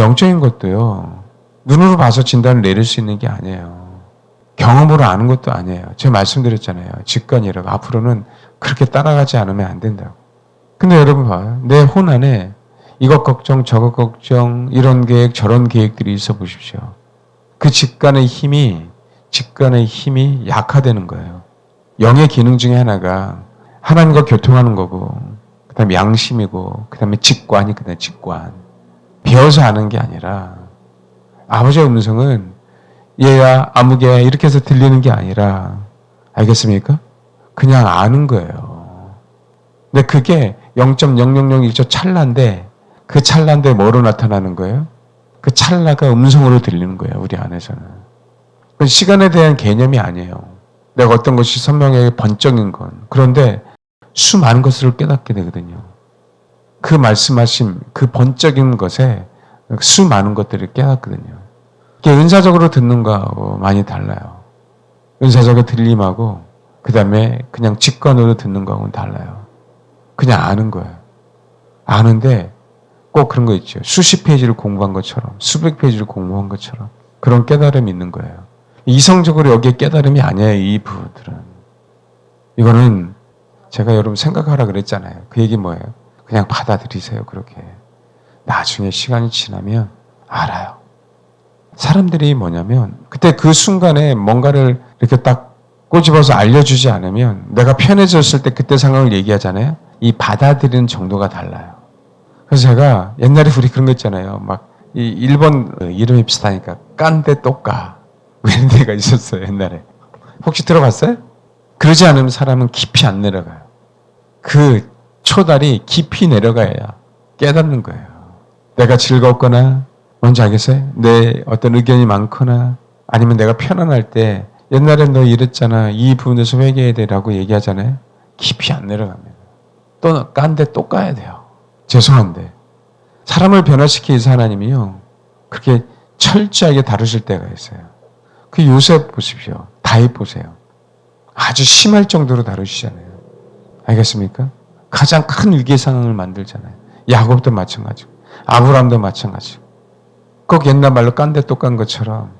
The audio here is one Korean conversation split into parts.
영적인 것도요. 눈으로 봐서 진단을 내릴 수 있는 게 아니에요. 경험으로 아는 것도 아니에요. 제가 말씀드렸잖아요. 직관이라고. 앞으로는 그렇게 따라가지 않으면 안 된다고. 근데 여러분 봐요. 내 혼 안에 이것 걱정, 저것 걱정, 이런 계획, 저런 계획들이 있어 보십시오. 그 직관의 힘이, 직관의 힘이 약화되는 거예요. 영의 기능 중에 하나가 하나님과 교통하는 거고, 그 다음에 양심이고, 그 다음에 직관이 그 다음에 직관. 배워서 아는 게 아니라, 아버지의 음성은 얘야, 아무개 이렇게 해서 들리는 게 아니라, 알겠습니까? 그냥 아는 거예요. 근데 그게 0.0001초 찰나인데, 그 찰나인데 뭐로 나타나는 거예요? 그 찰나가 음성으로 들리는 거예요, 우리 안에서는. 그 시간에 대한 개념이 아니에요. 내가 어떤 것이 선명하게 번쩍인 건. 그런데 수많은 것을 깨닫게 되거든요. 그 말씀하신 그 번쩍인 것에 수많은 것들을 깨닫거든요. 이게 은사적으로 듣는 거하고 많이 달라요. 은사적으로 들림하고 그 다음에 그냥 직관으로 듣는 거하고는 달라요. 그냥 아는 거예요. 아는데 꼭 그런 거 있죠. 수십 페이지를 공부한 것처럼 수백 페이지를 공부한 것처럼 그런 깨달음이 있는 거예요. 이성적으로 여기에 깨달음이 아니에요. 이 부분들은. 이거는 제가 여러분 생각하라 그랬잖아요. 그 얘기 뭐예요? 그냥 받아들이세요. 그렇게. 나중에 시간이 지나면 알아요. 사람들이 뭐냐면 그때 그 순간에 뭔가를 이렇게 딱 꼬집어서 알려주지 않으면 내가 편해졌을 때 그때 상황을 얘기하잖아요. 이 받아들이는 정도가 달라요. 그래서 제가 옛날에 우리 그런 거 있잖아요. 막 이 일본 이름이 비슷하니까 깐데 똑까 이런 데가 있었어요. 옛날에. 혹시 들어봤어요? 그러지 않으면 사람은 깊이 안 내려가요. 그 초달이 깊이 내려가야 깨닫는 거예요. 내가 즐겁거나 뭔지 알겠어요? 내 어떤 의견이 많거나 아니면 내가 편안할 때 옛날에 너 이랬잖아. 이 부분에서 회개해야 되라고 얘기하잖아요. 깊이 안 내려갑니다. 또 깐데 또 까야 돼요. 죄송한데. 사람을 변화시키기 하나님이요. 그렇게 철저하게 다루실 때가 있어요. 그 요셉 보십시오. 다윗 보세요. 아주 심할 정도로 다루시잖아요. 알겠습니까? 가장 큰 위기 상황을 만들잖아요. 야곱도 마찬가지고, 아브라함도 마찬가지고. 꼭 옛날 말로 깐데 또 깐 것처럼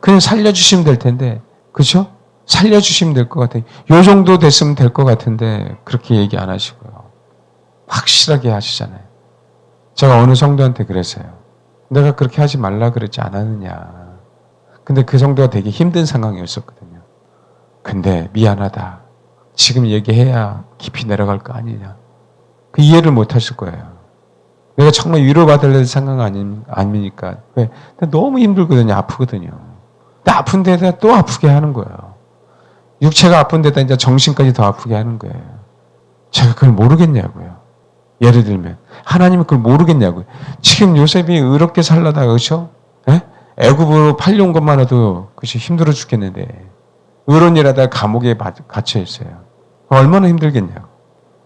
그냥 살려주시면 될 텐데, 그죠? 살려주시면 될 것 같아요. 요 정도 됐으면 될 것 같은데 그렇게 얘기 안 하시고요. 확실하게 하시잖아요. 제가 어느 성도한테 그랬어요. 내가 그렇게 하지 말라 그랬지 않았느냐. 근데 그 성도가 되게 힘든 상황이었었거든요. 근데 미안하다. 지금 얘기해야 깊이 내려갈 거 아니냐. 그 이해를 못 하실 거예요. 내가 정말 위로받을 아니, 아니니까. 왜? 너무 힘들거든요. 아프거든요. 근데 아픈 데다 또 아프게 하는 거예요. 육체가 아픈 데다 이제 정신까지 더 아프게 하는 거예요. 제가 그걸 모르겠냐고요. 예를 들면 하나님은 그걸 모르겠냐고요. 지금 요셉이 의롭게 살라다가 그렇죠? 예? 애굽으로 팔려온 것만 해도 그것이 힘들어 죽겠는데 일하다가 감옥에 갇혀 있어요. 얼마나 힘들겠냐고.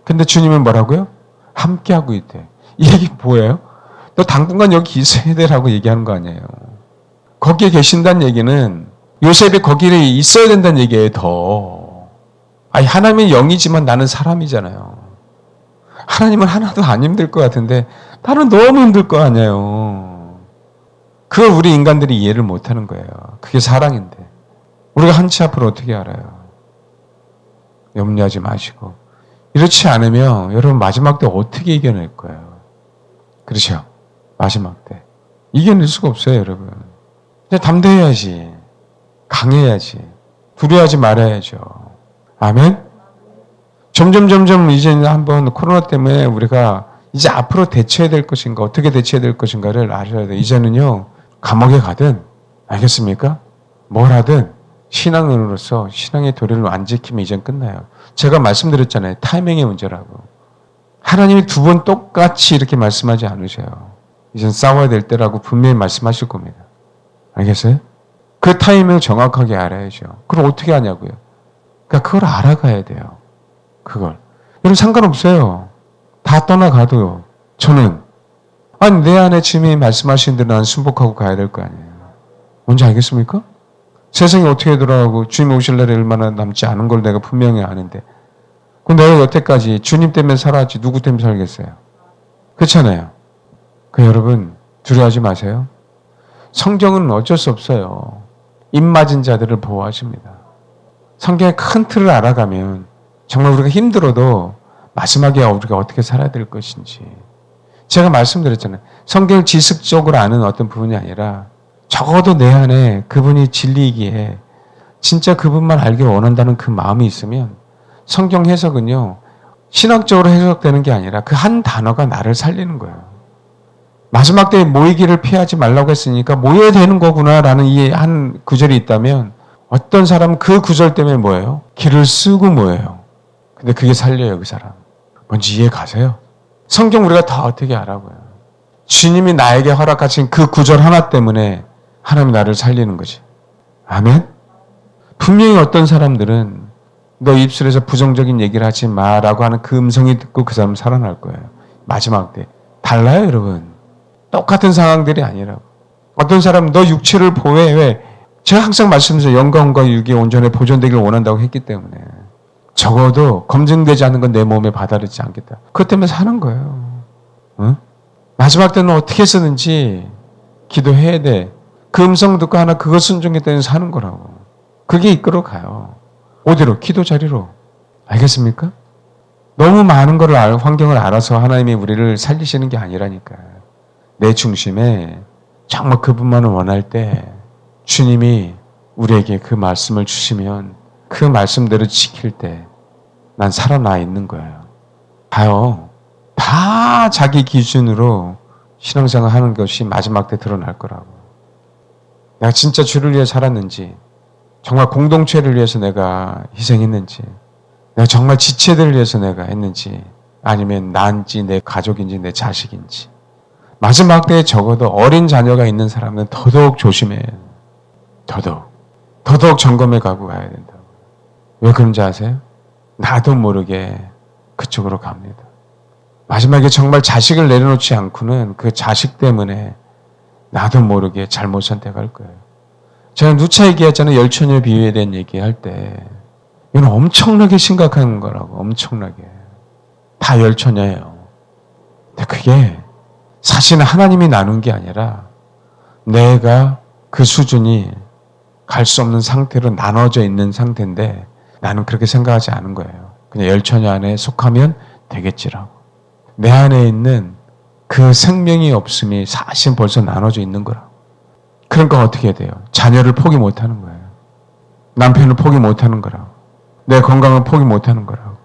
근데 주님은 뭐라고요? 함께하고 있대. 이 얘기 뭐예요? 너 당분간 여기 있어야 되라고 얘기하는 거 아니에요. 거기에 계신다는 얘기는 요셉이 거기에 있어야 된다는 얘기예요, 더. 아니, 하나님은 영이지만 나는 사람이잖아요. 하나님은 하나도 안 힘들 것 같은데 나는 너무 힘들 거 아니에요. 그걸 우리 인간들이 이해를 못 하는 거예요. 그게 사랑인데. 우리가 한 치 앞으로 어떻게 알아요? 염려하지 마시고. 이렇지 않으면 여러분 마지막 때 어떻게 이겨낼 거예요? 그렇죠? 마지막 때. 이겨낼 수가 없어요, 여러분. 이제 담대해야지. 강해야지. 두려워하지 말아야죠. 아멘? 점점 점점 이제 한번 코로나 때문에 우리가 이제 앞으로 대처해야 될 것인가 어떻게 대처해야 될 것인가를 알아야 돼. 이제는요 감옥에 가든 알겠습니까? 뭘 하든 신앙으로서 신앙의 도리를 안 지키면 이젠 끝나요. 제가 말씀드렸잖아요. 타이밍의 문제라고. 하나님이 두 번 똑같이 이렇게 말씀하지 않으셔요. 이젠 싸워야 될 때라고 분명히 말씀하실 겁니다. 알겠어요? 그 타이밍을 정확하게 알아야죠. 그럼 어떻게 하냐고요? 그러니까 그걸 알아가야 돼요. 그걸. 여러분 상관없어요. 다 떠나가도요. 저는 아니 내 안에 주님이 말씀하신 대로 난 순복하고 가야 될 거 아니에요. 뭔지 알겠습니까? 세상이 어떻게 돌아가고 주님 오실 날이 얼마나 남지 않은 걸 내가 분명히 아는데 그 내가 여태까지 주님 때문에 살았지 누구 때문에 살겠어요? 그렇잖아요. 그 여러분 두려워하지 마세요. 성경은 어쩔 수 없어요. 입 맞은 자들을 보호하십니다. 성경의 큰 틀을 알아가면 정말 우리가 힘들어도 마지막에 우리가 어떻게 살아야 될 것인지. 제가 말씀드렸잖아요. 성경을 지식적으로 아는 어떤 부분이 아니라 적어도 내 안에 그분이 진리이기에 진짜 그분만 알기를 원한다는 그 마음이 있으면 성경 해석은요, 신학적으로 해석되는 게 아니라 그 한 단어가 나를 살리는 거예요. 마지막 때에 모이기를 피하지 말라고 했으니까 모여야 되는 거구나라는 이 한 구절이 있다면 어떤 사람은 그 구절 때문에 뭐예요? 길을 쓰고 뭐예요? 근데 그게 살려요, 그 사람. 뭔지 이해 가세요? 성경 우리가 다 어떻게 알아고요? 주님이 나에게 허락하신 그 구절 하나 때문에 하나님이 나를 살리는 거지. 아멘? 분명히 어떤 사람들은 너 입술에서 부정적인 얘기를 하지 마라고 하는 그 음성이 듣고 그 사람 살아날 거예요. 마지막 때. 달라요, 여러분. 똑같은 상황들이 아니라고. 어떤 사람 너 육체를 보호해. 왜? 제가 항상 말씀드려요. 영광과 육이 온전히 보존되기를 원한다고 했기 때문에. 적어도 검증되지 않는 건내 몸에 받아들이지 않겠다. 그것 때문에 사는 거예요. 응? 마지막 때는 어떻게 쓰는지 기도해야 돼. 그 음성 듣고 하나 그것 순종했더니 사는 거라고. 그게 이끌어 가요. 어디로? 기도 자리로. 알겠습니까? 너무 많은 걸 알, 환경을 알아서 하나님이 우리를 살리시는 게 아니라니까. 내 중심에 정말 그분만을 원할 때 주님이 우리에게 그 말씀을 주시면 그 말씀대로 지킬 때 난 살아나 있는 거예요. 봐요. 다 자기 기준으로 신앙생활 하는 것이 마지막 때 드러날 거라고. 내가 진짜 주를 위해 살았는지, 정말 공동체를 위해서 내가 희생했는지, 내가 정말 지체들을 위해서 내가 했는지, 아니면 난지, 내 가족인지, 내 자식인지. 마지막 때에 적어도 어린 자녀가 있는 사람은 더더욱 조심해야 해요. 더더욱. 더더욱 점검해 가고 가야 된다고. 왜 그런지 아세요? 나도 모르게 그쪽으로 갑니다. 마지막에 정말 자식을 내려놓지 않고는 그 자식 때문에 나도 모르게 잘못 선택할 거예요. 제가 누차 얘기했잖아요. 열처녀 비유에 대한 얘기할 때. 이건 엄청나게 심각한 거라고. 엄청나게. 다 열처녀예요. 근데 그게 사실은 하나님이 나눈 게 아니라 내가 그 수준이 갈 수 없는 상태로 나눠져 있는 상태인데 나는 그렇게 생각하지 않은 거예요. 그냥 열처녀 안에 속하면 되겠지라고. 내 안에 있는 그 생명이 없음이 사실 벌써 나눠져 있는 거라고. 그러니까 어떻게 해야 돼요? 자녀를 포기 못 하는 거예요. 남편을 포기 못 하는 거라고. 내 건강을 포기 못 하는 거라고.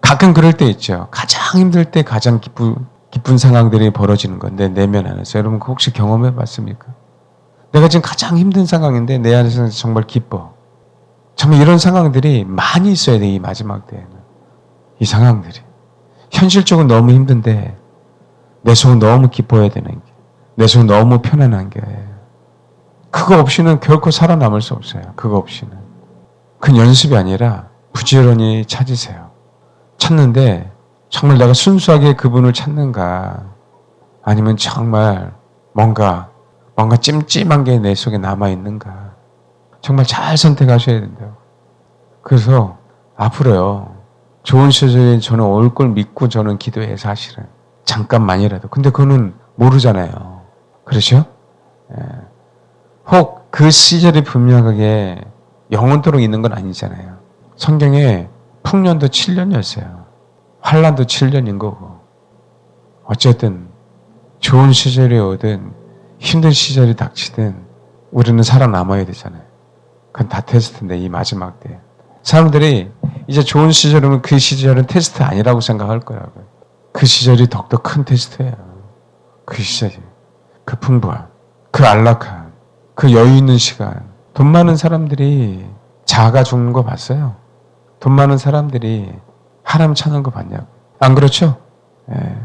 가끔 그럴 때 있죠. 가장 힘들 때 가장 기쁜, 기쁜 상황들이 벌어지는 건데, 내면 안에서. 여러분, 혹시 경험해 봤습니까? 내가 지금 가장 힘든 상황인데, 내 안에서 정말 기뻐. 정말 이런 상황들이 많이 있어야 돼, 이 마지막 때에는. 이 상황들이. 현실적으로 너무 힘든데, 내 속은 너무 기뻐해야 되는 게, 내 속은 너무 편안한 게, 그거 없이는 결코 살아남을 수 없어요. 그거 없이는. 그 연습이 아니라 부지런히 찾으세요. 찾는데, 정말 내가 순수하게 그분을 찾는가, 아니면 정말 뭔가, 뭔가 찜찜한 게 내 속에 남아 있는가. 정말 잘 선택하셔야 된다고. 그래서 앞으로요. 좋은 시절에 저는 올 걸 믿고 저는 기도해 사실은. 잠깐만이라도. 근데 그거는 모르잖아요. 그렇죠? 예. 혹그 시절이 분명하게 영원토록 있는 건 아니잖아요. 성경에 풍년도 7년이었어요. 환란도 7년인 거고. 어쨌든 좋은 시절이 오든 힘든 시절이 닥치든 우리는 살아남아야 되잖아요. 그건 다 테스트인데 이 마지막 때. 사람들이 이제 좋은 시절이면 그 시절은 테스트 아니라고 생각할 거라고요. 그 시절이 더욱더 큰 테스트예요. 그 시절이. 그 풍부한, 그 안락한, 그 여유 있는 시간. 돈 많은 사람들이 자가 죽는 거 봤어요? 돈 많은 사람들이 하람 찾는 거 봤냐고. 안 그렇죠? 예.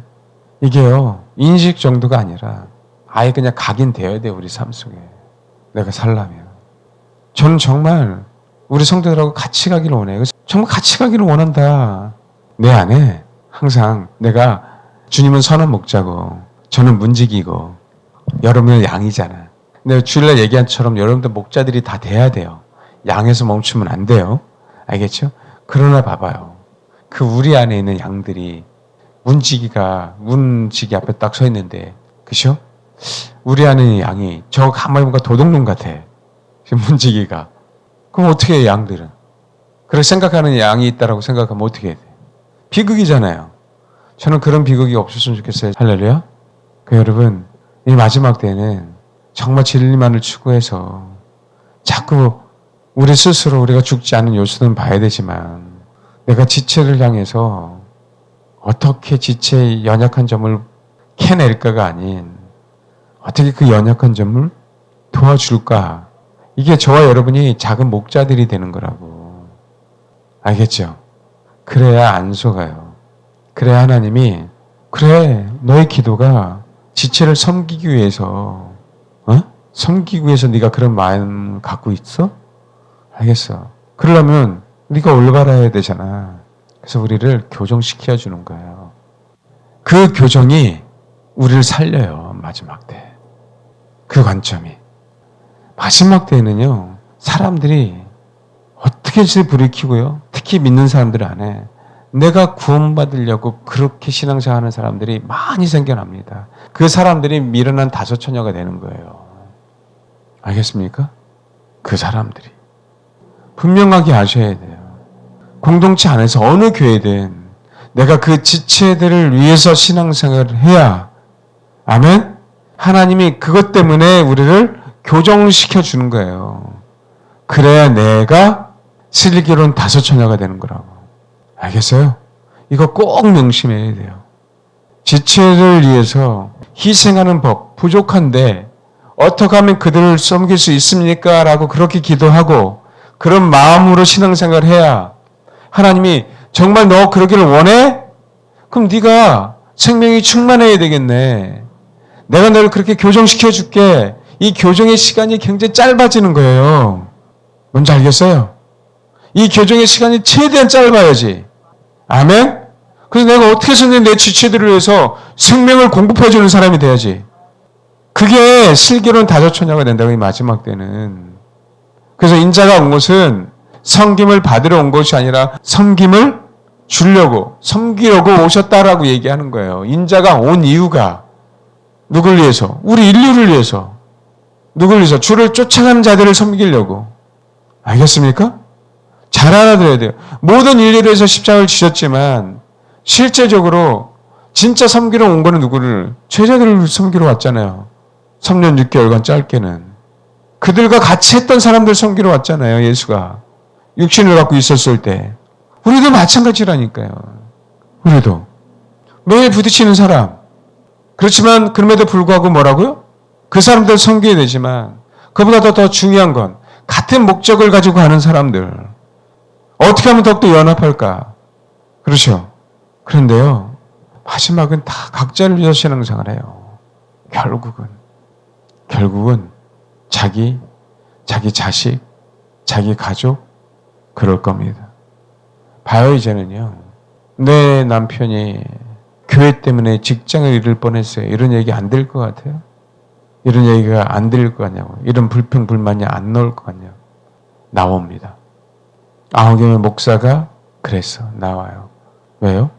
이게요, 인식 정도가 아니라 아예 그냥 각인되어야 돼, 우리 삶 속에. 내가 살라면. 저는 정말 우리 성도들하고 같이 가기를 원해요. 정말 같이 가기를 원한다. 내 안에 항상 내가 주님은 선한 목자고 저는 문지기고 여러분은 양이잖아. 내가 주일날 얘기한 처럼 여러분들 목자들이 다 돼야 돼요. 양에서 멈추면 안 돼요. 알겠죠? 그러나 봐봐요. 그 우리 안에 있는 양들이 문지기가 문지기 앞에 딱 서 있는데 그죠? 우리 아는 양이 저 가만히 보니까 도둑놈 같아. 문지기가. 그럼 어떻게 해, 양들은? 그렇게 생각하는 양이 있다라고 생각하면 어떻게 돼? 비극이잖아요. 저는 그런 비극이 없었으면 좋겠어요. 할렐루야. 그 여러분, 이 마지막 때는 정말 진리만을 추구해서 자꾸 우리 스스로 우리가 죽지 않은 요소는 봐야 되지만 내가 지체를 향해서 어떻게 지체의 연약한 점을 캐낼까가 아닌 어떻게 그 연약한 점을 도와줄까? 이게 저와 여러분이 작은 목자들이 되는 거라고. 알겠죠? 그래야 안 속아요. 그래야 하나님이 그래 너의 기도가 지체를 섬기기 위해서 어? 섬기기 위해서 네가 그런 마음 갖고 있어? 알겠어. 그러려면 네가 올바라야 되잖아. 그래서 우리를 교정시켜 주는 거예요. 그 교정이 우리를 살려요. 마지막 때. 그 관점이. 마지막 때에는요. 사람들이 제 불을 켜고요. 특히 믿는 사람들 안에 내가 구원받으려고 그렇게 신앙생활하는 사람들이 많이 생겨납니다. 그 사람들이 미련한 다섯 처녀가 되는 거예요. 알겠습니까? 그 사람들이. 분명하게 아셔야 돼요. 공동체 안에서 어느 교회든 내가 그 지체들을 위해서 신앙생활을 해야 아멘. 하나님이 그것 때문에 우리를 교정시켜 주는 거예요. 그래야 내가 슬기로운 다섯 처녀가 되는 거라고. 알겠어요? 이거 꼭 명심해야 돼요. 지체를 위해서 희생하는 법 부족한데 어떻게 하면 그들을 섬길 수 있습니까? 라고 그렇게 기도하고 그런 마음으로 신앙생활을 해야 하나님이 정말 너 그러기를 원해? 그럼 네가 생명이 충만해야 되겠네. 내가 너를 그렇게 교정시켜 줄게. 이 교정의 시간이 굉장히 짧아지는 거예요. 뭔지 알겠어요? 이 교정의 시간이 최대한 짧아야지. 아멘? 그래서 내가 어떻게 해서든 내 지체들을 위해서 생명을 공급해 주는 사람이 돼야지. 그게 슬기로운 다저처녀가 된다고 이 마지막 때는. 그래서 인자가 온 것은 섬김을 받으러 온 것이 아니라 섬김을 주려고 섬기려고 오셨다라고 얘기하는 거예요. 인자가 온 이유가 누굴 위해서? 우리 인류를 위해서. 누굴 위해서? 주를 쫓아가는 자들을 섬기려고. 알겠습니까? 잘 알아들어야 돼요. 모든 인류를 위해서 십자가를 지셨지만 실제적으로 진짜 섬기러 온 거는 누구를? 제자들을 섬기러 왔잖아요. 3년 6개월간 짧게는. 그들과 같이 했던 사람들 섬기러 왔잖아요. 예수가. 육신을 갖고 있었을 때. 우리도 마찬가지라니까요. 우리도. 매일 부딪히는 사람. 그렇지만 그럼에도 불구하고 뭐라고요? 그 사람들 섬겨야 되지만 그보다 더 중요한 건 같은 목적을 가지고 가는 사람들. 어떻게 하면 더욱더 연합할까? 그렇죠. 그런데요. 마지막은 다 각자를 위해서 신앙생활을 해요. 결국은. 결국은 자기, 자기 자식, 자기 가족, 그럴 겁니다. 봐요, 이제는요. 내 남편이 교회 때문에 직장을 잃을 뻔했어요. 이런 얘기 안 될 것 같아요? 이런 얘기가 안 들릴 것 같냐고. 이런 불평, 불만이 안 나올 것 같냐고. 나옵니다. 아우경의 목사가 그랬어. 나와요. 왜요?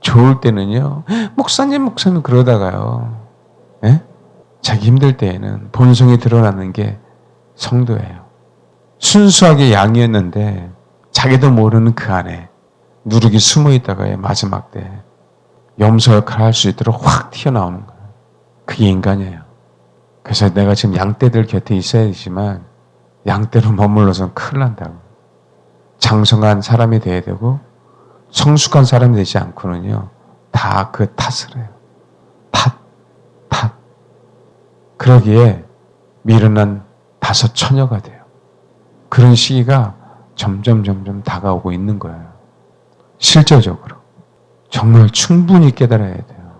좋을 때는요. 목사님, 목사님 그러다가요. 예? 자기 힘들 때에는 본성이 드러나는 게 성도예요. 순수하게 양이었는데 자기도 모르는 그 안에 누룩이 숨어 있다가요. 마지막 때 염소 역할을 할 수 있도록 확 튀어나오는 거예요. 그게 인간이에요. 그래서 내가 지금 양떼들 곁에 있어야 되지만 양떼로 머물러서는 큰일 난다고. 장성한 사람이 돼야 되고 성숙한 사람이 되지 않고는요. 다 그 탓을 해요. 탓, 탓. 그러기에 미련한 다섯 처녀가 돼요. 그런 시기가 점점 점점 다가오고 있는 거예요. 실제적으로. 정말 충분히 깨달아야 돼요.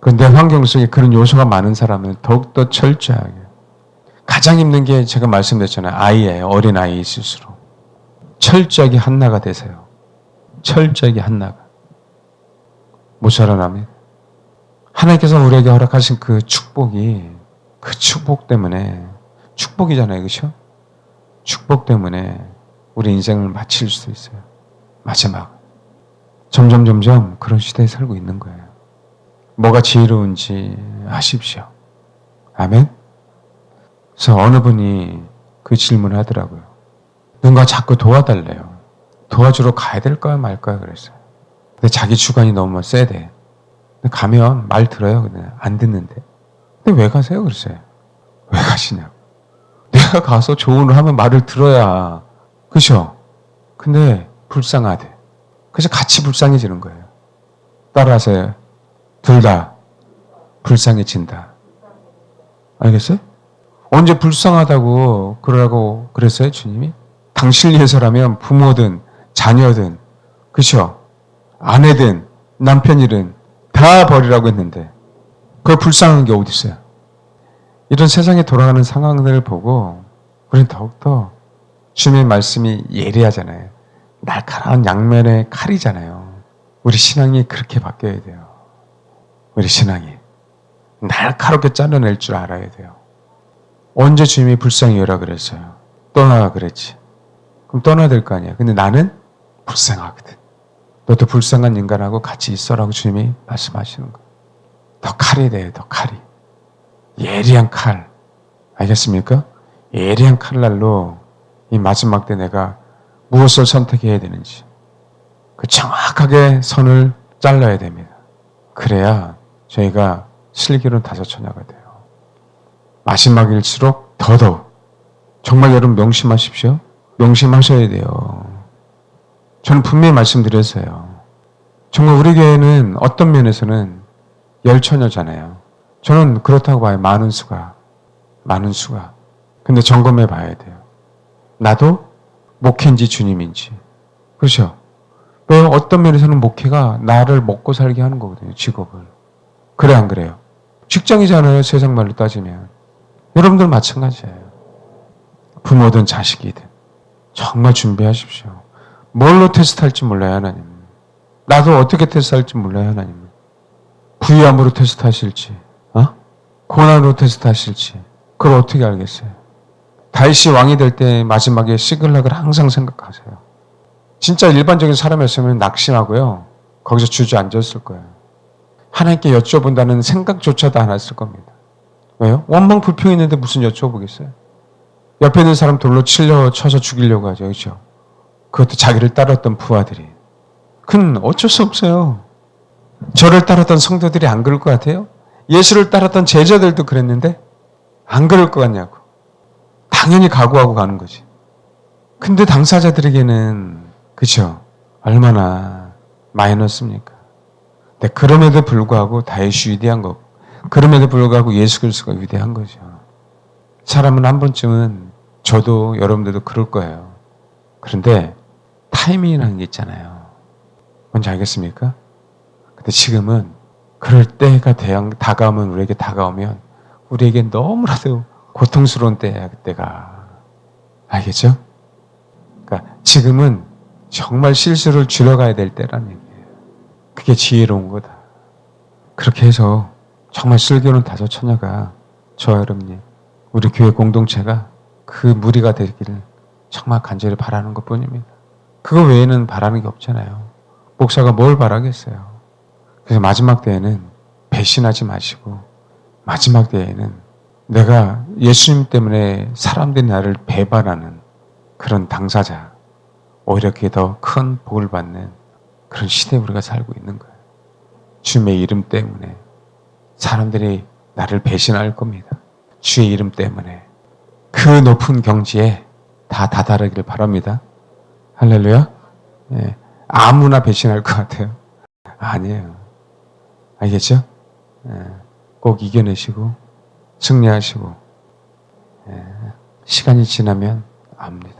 그런데 환경 속에 그런 요소가 많은 사람은 더욱더 철저하게. 가장 힘든 게 제가 말씀드렸잖아요. 아이예요. 어린 아이 있을수록. 철저하게 한나가 되세요. 철저하게 한나가. 못 살아납니다. 하나님께서 우리에게 허락하신 그 축복이 그 축복 때문에 축복이잖아요. 그렇죠? 축복 때문에 우리 인생을 마칠 수도 있어요. 마지막. 점점 점점 그런 시대에 살고 있는 거예요. 뭐가 지혜로운지 아십시오. 아멘? 그래서 어느 분이 그 질문을 하더라고요. 누군가 자꾸 도와달래요. 도와주러 가야 될까요, 말까요? 그랬어요. 근데 자기 주관이 너무 세대. 가면 말 들어요. 근데 안 듣는데. 근데 왜 가세요? 그랬어요. 왜 가시냐고. 내가 가서 조언을 하면 말을 들어야. 그죠? 근데 불쌍하대. 그래서 같이 불쌍해지는 거예요. 따라서 둘다 불쌍해진다. 알겠어요? 언제 불쌍하다고 그러라고 그랬어요, 주님이? 당신을 위해서라면 부모든 자녀든 그죠? 아내든 남편이든 다 버리라고 했는데 그 불쌍한 게 어디 있어요? 이런 세상에 돌아가는 상황들을 보고 우리는 더욱더 주님의 말씀이 예리하잖아요. 날카로운 양면의 칼이잖아요. 우리 신앙이 그렇게 바뀌어야 돼요. 우리 신앙이 날카롭게 잘라낼 줄 알아야 돼요. 언제 주님이 불쌍히 여라 그랬어요? 떠나라 그랬지. 그럼 떠나야 될 거 아니야. 근데 나는 불쌍하거든. 너도 불쌍한 인간하고 같이 있어라고 주님이 말씀하시는 거예요. 더 칼이 돼요, 더 칼이. 예리한 칼. 알겠습니까? 예리한 칼날로 이 마지막 때 내가 무엇을 선택해야 되는지. 그 정확하게 선을 잘라야 됩니다. 그래야 저희가 슬기로운 다섯 처녀가 돼요. 마지막 일수록 더더욱 정말 여러분 명심하십시오. 명심하셔야 돼요. 저는 분명히 말씀드렸어요. 정말 우리 교회는 어떤 면에서는 열처녀잖아요. 저는 그렇다고 봐요. 많은 수가. 많은 수가. 근데 점검해 봐야 돼요. 나도 목회인지 주님인지. 그렇죠? 왜 어떤 면에서는 목회가 나를 먹고 살게 하는 거거든요. 직업을. 그래 안 그래요? 직장이잖아요. 세상 말로 따지면. 여러분들 마찬가지예요. 부모든 자식이든 정말 준비하십시오. 뭘로 테스트할지 몰라요 하나님. 나도 어떻게 테스트할지 몰라요 하나님. 부유함으로 테스트하실지, 어? 고난으로 테스트하실지 그걸 어떻게 알겠어요? 다윗이 왕이 될 때 마지막에 시글락을 항상 생각하세요. 진짜 일반적인 사람이었으면 낙심하고요. 거기서 주저앉았을 거예요. 하나님께 여쭤본다는 생각조차도 안 했을 겁니다. 왜요? 원망 불평했는데 무슨 여쭤보겠어요? 옆에 있는 사람 돌로 칠려 쳐서 죽이려고 하죠. 그렇죠? 그것도 자기를 따랐던 부하들이. 그건 어쩔 수 없어요. 저를 따랐던 성도들이 안 그럴 것 같아요? 예수를 따랐던 제자들도 그랬는데 안 그럴 것 같냐고. 당연히 각오하고 가는 거지. 근데 당사자들에게는 그쵸? 얼마나 마이너스입니까? 근데 그럼에도 불구하고 다윗이 위대한 거. 그럼에도 불구하고 예수 그리스도가 위대한 거죠. 사람은 한 번쯤은 저도 여러분들도 그럴 거예요. 그런데 타이밍이라는 게 있잖아요. 뭔지 알겠습니까? 근데 지금은 그럴 때가 대형 다가오면 우리에게 다가오면 우리에게 너무나도 고통스러운 때야 그때가 알겠죠? 그러니까 지금은 정말 실수를 줄여가야 될 때라는 얘기예요. 그게 지혜로운 거다. 그렇게 해서 정말 슬기로운 다섯 처녀가 저와 여러분이 우리 교회 공동체가 그 무리가 되기를 정말 간절히 바라는 것 뿐입니다. 그거 외에는 바라는 게 없잖아요. 목사가 뭘 바라겠어요. 그래서 마지막 때에는 배신하지 마시고 마지막 때에는 내가 예수님 때문에 사람들이 나를 배반하는 그런 당사자 오히려 그게 더 큰 복을 받는 그런 시대에 우리가 살고 있는 거예요. 주님의 이름 때문에 사람들이 나를 배신할 겁니다. 주의 이름 때문에 그 높은 경지에 다 다다르기를 바랍니다. 할렐루야. 예, 아무나 배신할 것 같아요. 아니에요. 알겠죠? 예, 꼭 이겨내시고 승리하시고 예, 시간이 지나면 압니다.